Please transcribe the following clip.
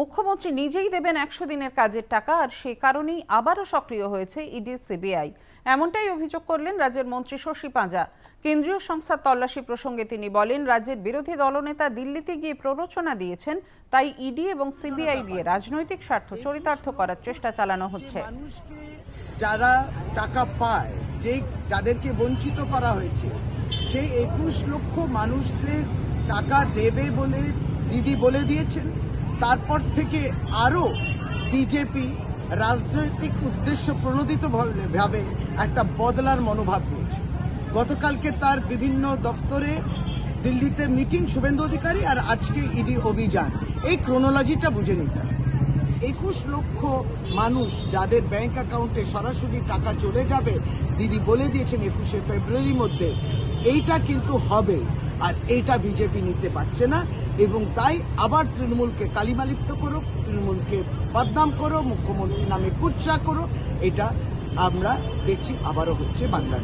মুখ্যমন্ত্রী নিজেই দেবেন একশো দিনের কাজের টাকা আর সে কারণেই আবারও সক্রিয় হয়েছে ইডি সিবিআই। এমনটাই অভিযোগ করলেন রাজ্যের মন্ত্রী শশী পাঁজা। কেন্দ্রীয় সংস্থার তল্লাশি প্রসঙ্গে তিনি বলেন রাজ্যের বিরোধী দলনেতা দিল্লিতে গিয়ে প্ররোচনা দিয়েছেন তাই ইডি এবং সিবিআই দিয়ে রাজনৈতিক স্বার্থ চরিতার্থ করার চেষ্টা চালানো হচ্ছে। যারা টাকা পায় যে যাদেরকে বঞ্চিত করা হয়েছে সেই একুশ লক্ষ মানুষদের টাকা দেবে বলে দিদি বলে দিয়েছেন। তারপর থেকে আরও বিজেপি রাজনৈতিক উদ্দেশ্য প্রণোদিত ভাবে একটা বদলার মনোভাব নিয়েছে। গতকালকে তার বিভিন্ন দফতরে দিল্লিতে মিটিং শুভেন্দু অধিকারী আর আজকে ইডি অভিযান। এই ক্রোনোলজিটা বুঝে নিতে হবে। একুশ লক্ষ মানুষ যাদের ব্যাংক অ্যাকাউন্টে সরাসরি টাকা চলে যাবে, দিদি বলে দিয়েছেন একুশে ফেব্রুয়ারির মধ্যে, এইটা কিন্তু হবে আর এটা বিজেপি নিতে পারছে না। এবং তাই আবার তৃণমূলকে কালিমালিপ্ত করো, তৃণমূলকে বদনাম করো মুখ্যমন্ত্রী নামে কুচ্চা করো। এটা আমরা দেখছি, আবারও হচ্ছে বাংলার